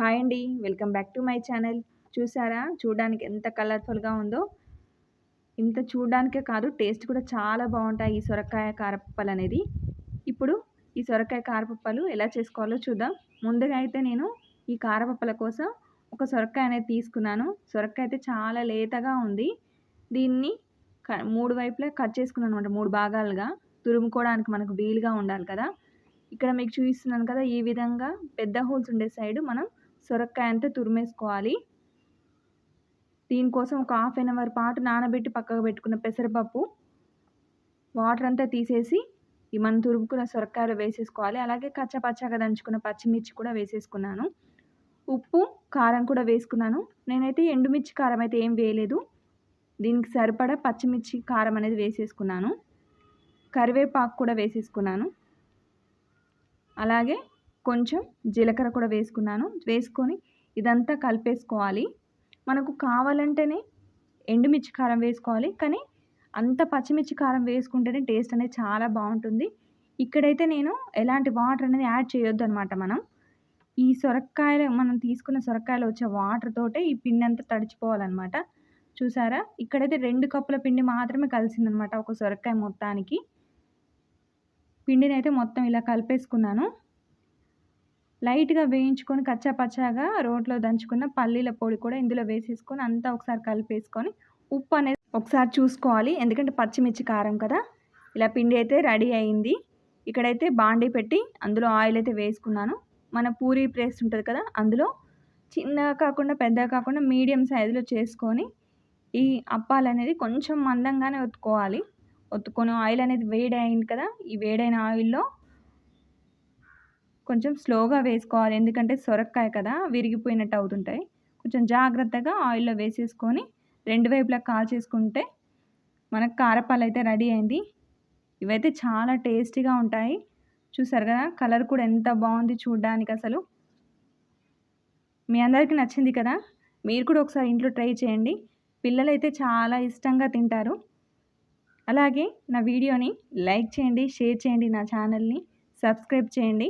Hi అండి welcome back to my channel. చూసారా? చూడడానికి ఎంత కలర్ఫుల్గా ఉందో. ఇంత చూడడానికే కాదు టేస్ట్ కూడా చాలా బాగుంటాయి ఈ సొరకాయ కారపప్పలు అనేది. ఇప్పుడు ఈ సొరకాయ కారపప్పలు ఎలా చేసుకోవాలో చూద్దాం. ముందుగా అయితే నేను ఈ కారపప్పల కోసం ఒక సొరకాయ అనేది తీసుకున్నాను. సొరకాయ అయితే చాలా లేతగా ఉంది. దీన్ని మూడు వైపులా కట్ చేసుకున్నాను అనమాట మూడు భాగాలుగా. తురుముకోవడానికి మనకు వీలుగా ఉండాలి కదా. ఇక్కడ మీకు చూపిస్తున్నాను కదా ఈ విధంగా పెద్ద హోల్స్ ఉండే సైడ్ మనం సొరకాయ అంతా తురిమేసుకోవాలి. దీనికోసం ఒక హాఫ్ అన్ అవర్ పాటు నానబెట్టి పక్కకు పెట్టుకున్న పెసరపప్పు వాటర్ అంతా తీసేసి ఈ మనం తురుముకున్న సొరకాయలు వేసేసుకోవాలి. అలాగే కచ్చపచ్చగా దంచుకున్న పచ్చిమిర్చి కూడా వేసేసుకున్నాను. ఉప్పు కారం కూడా వేసుకున్నాను. నేనైతే ఎండుమిర్చి కారం అయితే ఏం వేయలేదు. దీనికి సరిపడా పచ్చిమిర్చి కారం అనేది వేసేసుకున్నాను. కరివేపాకు కూడా వేసేసుకున్నాను. అలాగే కొంచెం జీలకర్ర కూడా వేసుకున్నాను. వేసుకొని ఇదంతా కలిపేసుకోవాలి. మనకు కావాలంటేనే ఎండుమిర్చి కారం వేసుకోవాలి. కానీ అంత పచ్చిమిర్చి కారం వేసుకుంటేనే టేస్ట్ అనేది చాలా బాగుంటుంది. ఇక్కడైతే నేను ఎలాంటి వాటర్ అనేది యాడ్ చేయొద్దు అనమాట మనం. ఈ సొరకాయలు మనం తీసుకున్న సొరకాయలు వచ్చే వాటర్ తోటే ఈ పిండి అంతా తడిచిపోవాలన్నమాట. చూసారా? ఇక్కడైతే రెండు కప్పుల పిండి మాత్రమే కలిసిందనమాట ఒక సొరకాయ మొత్తానికి. పిండిని అయితే మొత్తం ఇలా కలిపేసుకున్నాను. లైట్గా వేయించుకొని కచ్చాపచ్చాగా రోట్లో దంచుకున్న పల్లీల పొడి కూడా ఇందులో వేసేసుకొని అంతా ఒకసారి కలిపేసుకొని ఉప్పు అనేది ఒకసారి చూసుకోవాలి. ఎందుకంటే పచ్చిమిర్చి కారం కదా. ఇలా పిండి అయితే రెడీ అయింది. ఇక్కడైతే బాండీ పెట్టి అందులో ఆయిల్ అయితే వేసుకున్నాను. మన పూరి ప్లేస్ ఉంటుంది కదా అందులో చిన్నగా కాకుండా పెద్దగా కాకుండా మీడియం సైజులో చేసుకొని ఈ అప్పాలు అనేది కొంచెం మందంగానే ఒత్తుకోవాలి. ఒత్తుకొని ఆయిల్ అనేది వేడి అయింది కదా ఈ వేడైన ఆయిల్లో కొంచెం స్లోగా వేసుకోవాలి. ఎందుకంటే సొరకాయ కదా విరిగిపోయినట్టు అవుతుంటాయి. కొంచెం జాగ్రత్తగా ఆయిల్లో వేసేసుకొని రెండు వైపులా కాల్చేసుకుంటే మనకు కారపాలు అయితే రెడీ అయింది. ఇవైతే చాలా టేస్టీగా ఉంటాయి. చూసారు కదా కలర్ కూడా ఎంత బాగుంది చూడడానికి అసలు. మీ అందరికీ నచ్చింది కదా? మీరు కూడా ఒకసారి ఇంట్లో ట్రై చేయండి. పిల్లలు అయితే చాలా ఇష్టంగా తింటారు. అలాగే నా వీడియోని లైక్ చేయండి షేర్ చేయండి నా ఛానల్ని. సబ్స్క్రైబ్ చేయండి.